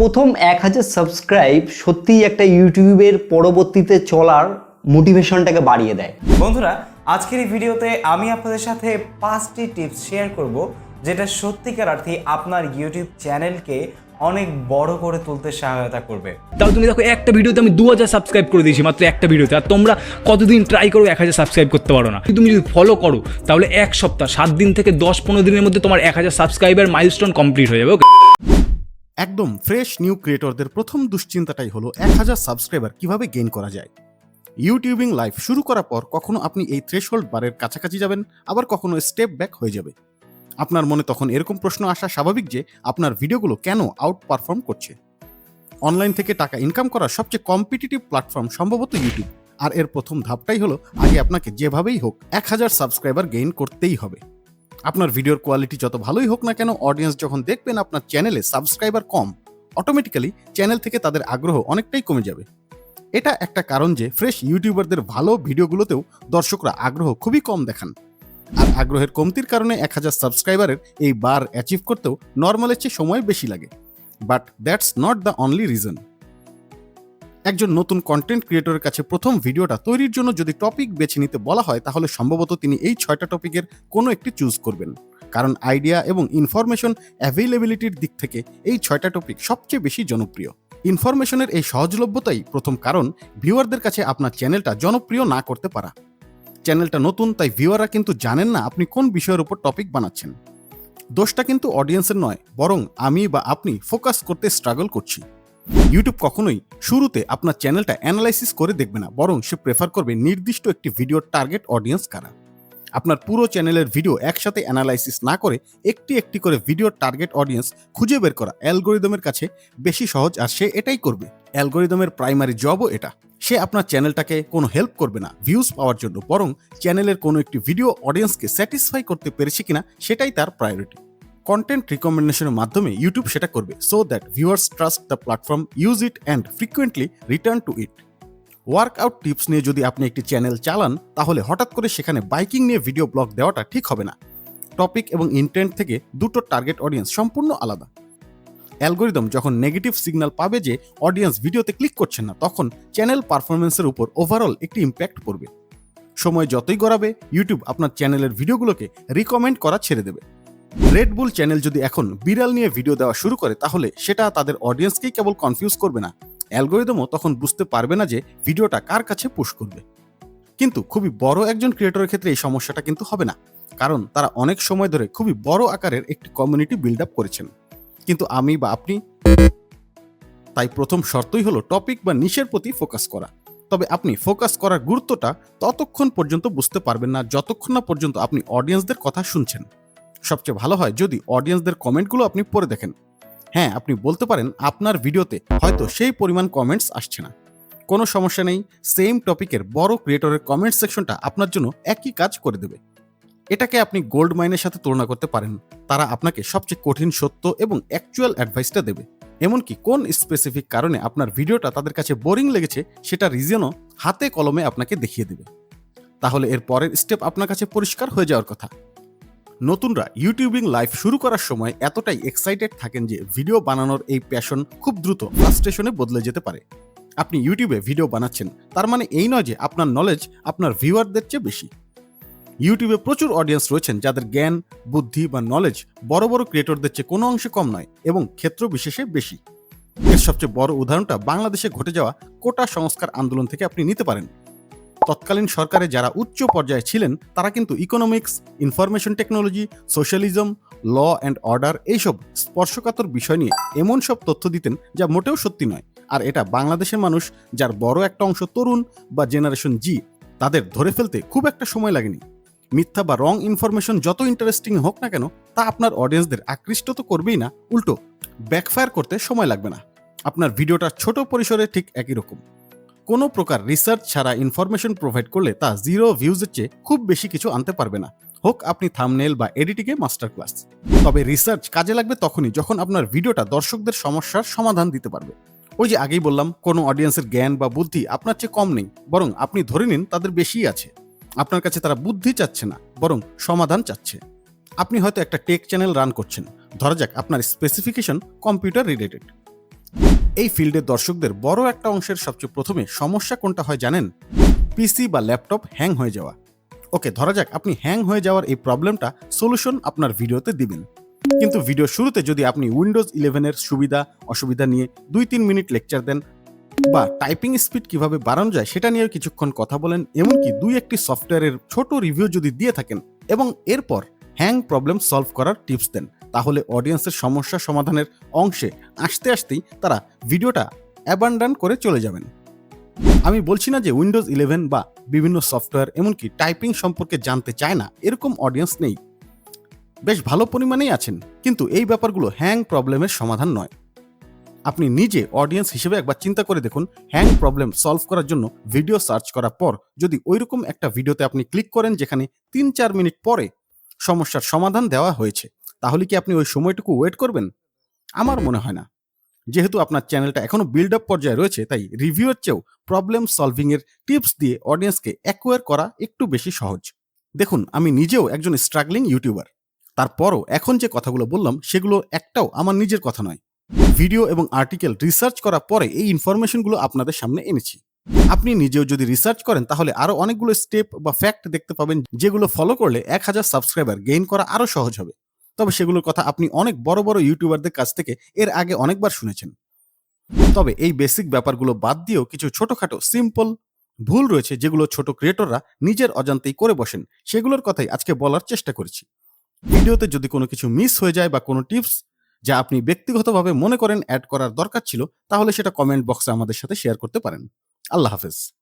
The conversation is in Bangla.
প্রথম এক হাজার সাবস্ক্রাইব সত্যিই একটা ইউটিউবের পরবর্তীতে চলার মোটিভেশনটাকে বাড়িয়ে দেয়। বন্ধুরা আজকের এই ভিডিওতে আমি আপনাদের সাথে পাঁচটি টিপস শেয়ার করব যেটা সত্যিকার অর্থে আপনার ইউটিউব চ্যানেলকে অনেক বড় করে তুলতে সহায়তা করবে। তাও তুমি দেখো একটা ভিডিওতে আমি দু হাজার সাবস্ক্রাইব করে দিয়েছি মাত্র একটা ভিডিওতে আর তোমরা কতদিন ট্রাই করো এক হাজার সাবস্ক্রাইব করতে পারো না। তুমি যদি ফলো করো তাহলে এক সপ্তাহ সাত দিন থেকে দশ পনেরো দিনের মধ্যে তোমার এক হাজার সাবস্ক্রাইবার মাইলস্টোন কমপ্লিট হয়ে যাবে ওকে একদম ফ্রেশ নিউ ক্রিয়েটরদের প্রথম দুশ্চিন্তাটাই হলো এক হাজার সাবস্ক্রাইবার কীভাবে গেইন করা যায়। ইউটিউবিং লাইভ শুরু করার পর কখনো আপনি এই থ্রেশহোল্ড বারের কাছাকাছি যাবেন, আবার কখনো স্টেপ ব্যাক হয়ে যাবে। আপনার মনে তখন এরকম প্রশ্ন আসা স্বাভাবিক যে আপনার ভিডিওগুলো কেন আউট পারফর্ম করছে? অনলাইন থেকে টাকা ইনকাম করার সবচেয়ে কম্পিটিটিভ প্ল্যাটফর্ম সম্ভবত ইউটিউব আর এর প্রথম ধাপটাই হলো আগে আপনাকে যেভাবেই হোক এক হাজার সাবস্ক্রাইবার গেইন করতেই হবে। আপনার ভিডিওর কোয়ালিটি যত ভালোই হোক না কেন অডিয়েন্স যখন দেখবেন আপনার চ্যানেলে সাবস্ক্রাইবার কম অটোমেটিক্যালি চ্যানেল থেকে তাদের আগ্রহ অনেকটাই কমে যাবে। এটা একটা কারণ যে ফ্রেশ ইউটিউবারদের ভালো ভিডিওগুলোতেও দর্শকরা আগ্রহ খুবই কম দেখান। আর আগ্রহের কমতির কারণে এক হাজার সাবস্ক্রাইবারের এই বার অ্যাচিভ করতেও নর্মালের চেয়ে সময় বেশি লাগে। But that's not the only reason একজন নতুন কন্টেন্ট ক্রিয়েটরের কাছে প্রথম ভিডিওটা তৈরির জন্য যদি টপিক বেছে নিতে বলা হয়, তাহলে সম্ভবত তিনি এই ছয়টা টপিকের কোনো একটি চুজ করবেন। কারণ আইডিয়া এবং ইনফরমেশন অ্যাভেলেবিলিটির দিক থেকে এই ছয়টা টপিক সবচেয়ে বেশি জনপ্রিয়। ইনফরমেশনের এই সহজলভ্যতাই প্রথম কারণ ভিউয়ারদের কাছে আপনার চ্যানেলটা জনপ্রিয় না করতে পারা। চ্যানেলটা নতুন, তাই ভিউয়াররা কিন্তু জানেন না আপনি কোন বিষয়ের উপর টপিক বানাচ্ছেন। দোষটা কিন্তু অডিয়েন্সের নয়, বরং আমি বা আপনি ফোকাস করতে স্ট্রাগল করছি। ইউটিউব কখনোই শুরুতে আপনার চ্যানেলটা অ্যানালাইসিস করে দেখবে না, বরং সে প্রেফার করবে নির্দিষ্ট একটি ভিডিওর টার্গেট অডিয়েন্স কারা। আপনার পুরো চ্যানেলের ভিডিও একসাথে অ্যানালাইসিস না করে একটি একটি করে ভিডিওর টার্গেট অডিয়েন্স খুঁজে বের করা অ্যালগোরিদমের কাছে বেশি সহজ, আর সে এটাই করবে। অ্যালগোরিদমের প্রাইমারি জবও এটা। সে আপনার চ্যানেলটাকে কোনো হেল্প করবে না ভিউজ পাওয়ার জন্য, বরং চ্যানেলের কোনো একটি ভিডিও অডিয়েন্সকে স্যাটিসফাই করতে পেরেছে কিনা, সেটাই তার প্রায়োরিটি কন্টেন্ট রিকমেন্ডেশনের মাধ্যমে ইউটিউব সেটা করবে so that viewers trust the platform use it and frequently return to it workout tips নিয়ে যদি আপনি একটি চ্যানেল চালান, তাহলে হঠাৎ করে সেখানে বাইকিং নিয়ে ভিডিও ব্লগ দেওয়াটা ঠিক হবে না। টপিক এবং ইন্টেন্ট থেকে দুটো টার্গেট অডিয়েন্স সম্পূর্ণ আলাদা। অ্যালগোরিদম যখন নেগেটিভ সিগন্যাল পাবে যে অডিয়েন্স ভিডিওতে ক্লিক করছেন না, তখন চ্যানেল পারফরমেন্সের উপর ওভারঅল একটি ইম্প্যাক্ট পড়বে। সময় যতই গড়াবে ইউটিউব আপনার চ্যানেলের ভিডিওগুলোকে রিকমেন্ড করা ছেড়ে দেবে। রেড বুল চ্যানেল যদি এখন বিড়াল নিয়ে ভিডিও দেওয়া শুরু করে, তাহলে সেটা তাদের অডিয়েন্সকেই কেবল কনফিউজ করবে না। অ্যালগোরিদমও তখন বুঝতে পারবে না যে ভিডিওটা কার কাছে পুশ করবে। কিন্তু খুবই বড় একজন ক্রিয়েটরের ক্ষেত্রে এই সমস্যাটা কিন্তু হবে না। কারণ তারা অনেক সময় ধরে খুবই বড় আকারের একটি কমিউনিটি বিল্ড আপ করেছেন। কিন্তু আমি বা আপনি তাই প্রথম শর্তই হলো টপিক বা নিশের প্রতি ফোকাস করা। তবে আপনি ফোকাস করার গুরুত্বটা ততক্ষণ পর্যন্ত বুঝতে পারবেন না, যতক্ষণ না পর্যন্ত আপনি অডিয়েন্সদের কথা শুনছেন। সবচেয়ে ভালো হয় যদি অডিয়েন্সদের কমেন্টগুলো আপনি পড়ে দেখেন। হ্যাঁ আপনি বলতে পারেন আপনার ভিডিওতে হয়তো সেই পরিমাণ কমেন্টস আসছে না। কোনো সমস্যা নেই সেম টপিকের বড় ক্রিয়েটরের কমেন্ট সেকশনটা আপনার জন্য একই কাজ করে দেবে। এটাকে আপনি গোল্ড মাইনের সাথে তুলনা করতে পারেন। তারা আপনাকে সবচেয়ে কঠিন সত্য এবং অ্যাকচুয়াল অ্যাডভাইসটা দেবে। এমনকি কোন স্পেসিফিক কারণে আপনার ভিডিওটা তাদের কাছে বোরিং লেগেছে, সেটা রিজনও হাতে কলমে আপনাকে দেখিয়ে দেবে। তাহলে এর পরের স্টেপ আপনার কাছে পরিষ্কার হয়ে যাওয়ার কথা। নতুনরা ইউটিউবিং লাইভ শুরু করার সময় এতটাই এক্সাইটেড থাকেন যে ভিডিও বানানোর এই প্যাশন খুব দ্রুত ফ্রাস্ট্রেশনে বদলে যেতে পারে। আপনি ইউটিউবে ভিডিও বানাচ্ছেন, তার মানে এই নয় যে আপনার নলেজ আপনার ভিউয়ারদের চেয়ে বেশি। ইউটিউবে প্রচুর অডিয়েন্স রয়েছেন যাদের জ্ঞান, বুদ্ধি বা নলেজ বড় বড় ক্রিয়েটরদের চেয়ে কোনো অংশে কম নয় এবং ক্ষেত্র বিশেষে বেশি। এর সবচেয়ে বড় উদাহরণটা বাংলাদেশে ঘটে যাওয়া কোটা সংস্কার আন্দোলন থেকে আপনি নিতে পারেন। তৎকালীন সরকারে যারা উচ্চ পর্যায়ে ছিলেন, তারা কিন্তু economics information technology socialism law and order এইসব স্পর্শকাতর বিষয় নিয়ে এমন সব তথ্য দিতেন যা মোটেও সত্যি নয়। আর এটা বাংলাদেশের মানুষ যার বড় একটা অংশ তরুণ বা জেনারেশন জি তাদের ধরে ফেলতে খুব একটা সময় লাগেনি। মিথ্যা বা রং ইনফরমেশন যত ইন্টারেস্টিং হোক না কেন, তা আপনার অডিয়েন্সদের আকৃষ্ট তো করবেই না, উল্টো ব্যাকফায়ার করতে সময় লাগবে না। আপনার ভিডিওটা ছোট পরিসরে ঠিক একই রকম। কোনো প্রকার রিসার্চ ছাড়া ইনফরমেশন প্রোভাইড করলে তা জিরো ভিউজের চেয়ে খুব বেশি কিছু আনতে পারবে না। হোক, আপনি থামনেল বা এডিটিংয়ে মাস্টার ক্লাস তবে রিসার্চ কাজে লাগবে তখনই যখন আপনার ভিডিওটা দর্শকদের সমস্যার সমাধান দিতে পারবে। ওই যে আগেই বললাম, কোনো অডিয়েন্সের জ্ঞান বা বুদ্ধি আপনার চেয়ে কম নেই, বরং আপনি ধরে নিন তাদের বেশিই আছে। আপনার কাছে তারা বুদ্ধি চাচ্ছে না, বরং সমাধান চাচ্ছে। আপনি হয়তো একটা টেক চ্যানেল রান করছেন। ধরা যাক, আপনার স্পেসিফিকেশন কম্পিউটার রিলেটেড এই ফিল্ডের দর্শকদের বড় একটা অংশের সবচেয়ে প্রথমে সমস্যা কোনটা হয় জানেন? পিসি বা ল্যাপটপ হ্যাং হয়ে যাওয়া। ওকে, ধরা যাক, আপনি হ্যাং হয়ে যাওয়ার এই প্রবলেমটা সলিউশন আপনার ভিডিওতে দিবেন। কিন্তু ভিডিও শুরুতে যদি আপনি উইন্ডোজ ইলেভেনের সুবিধা, অসুবিধা নিয়ে দুই তিন মিনিট লেকচার দেন বা টাইপিং স্পিড কীভাবে বাড়ানো যায় সেটা নিয়েও কিছুক্ষণ কথা বলেন, এমনকি দুই একটি সফটওয়্যারের ছোট রিভিউ যদি দিয়ে থাকেন এবং এরপর হ্যাং প্রবলেম সলভ করার টিপস দেন। তাহলে অডিয়েন্সের সমস্যা সমাধানের অংশে আসতে আসতেই তারা ভিডিওটা অ্যাবান্ডান করে চলে যাবেন। আমি বলছি না যে উইন্ডোজ ইলেভেন বা বিভিন্ন সফটওয়্যার এমনকি টাইপিং সম্পর্কে জানতে চায় না, এরকম অডিয়েন্স নেই। বেশ ভালো পরিমাণেই আছেন, কিন্তু এই ব্যাপারগুলো হ্যাং প্রবলেমের সমাধান নয়। আপনি নিজে অডিয়েন্স হিসেবে একবার চিন্তা করে দেখুন হ্যাং প্রবলেম সলভ করার জন্য ভিডিও সার্চ করার পর যদি ওইরকম একটা ভিডিওতে আপনি ক্লিক করেন, যেখানে তিন চার মিনিট পরে সমস্যার সমাধান দেওয়া হয়েছে তাহলে কি আপনি ওই সময়টুকু ওয়েট করবেন? আমার মনে হয় না। যেহেতু আপনার চ্যানেলটা এখনও বিল্ড আপ পর্যায়ে রয়েছে, তাই রিভিউয়ের চেয়েও প্রবলেম সলভিংয়ের টিপস দিয়ে অডিয়েন্সকে অ্যাকোয়ার করা একটু বেশি সহজ। দেখুন, আমি নিজেও একজন স্ট্রাগলিং ইউটিউবার তারপরও এখন যে কথাগুলো বললাম, সেগুলো একটাও আমার নিজের কথা নয়। ভিডিও এবং আর্টিকেল রিসার্চ করার পরে এই ইনফরমেশনগুলো আপনাদের সামনে এনেছি। আপনি নিজেও যদি রিসার্চ করেন, তাহলে আরও অনেকগুলো স্টেপ বা ফ্যাক্ট দেখতে পাবেন, যেগুলো ফলো করলে এক হাজার সাবস্ক্রাইবার গেইন করা আরও সহজ হবে। তবে সেগুলোর কথা আপনি অনেক বড় বড় ইউটিউবারদের কাছ থেকে এর আগে অনেকবার শুনেছেন। তবে এই বেসিক ব্যাপারগুলো বাদ দিয়েও কিছু ছোটখাটো সিম্পল ভুল রয়েছে যেগুলো ছোট ক্রিয়েটররা নিজের অজান্তেই করে বসেন। সেগুলোর কথাই আজকে বলার চেষ্টা করেছি। ভিডিওতে যদি কোনো কিছু মিস হয়ে যায় বা কোনো টিপস যা আপনি ব্যক্তিগতভাবে মনে করেন অ্যাড করার দরকার ছিল, তাহলে সেটা কমেন্ট বক্সে আমাদের সাথে শেয়ার করতে পারেন। আল্লাহ হাফেজ।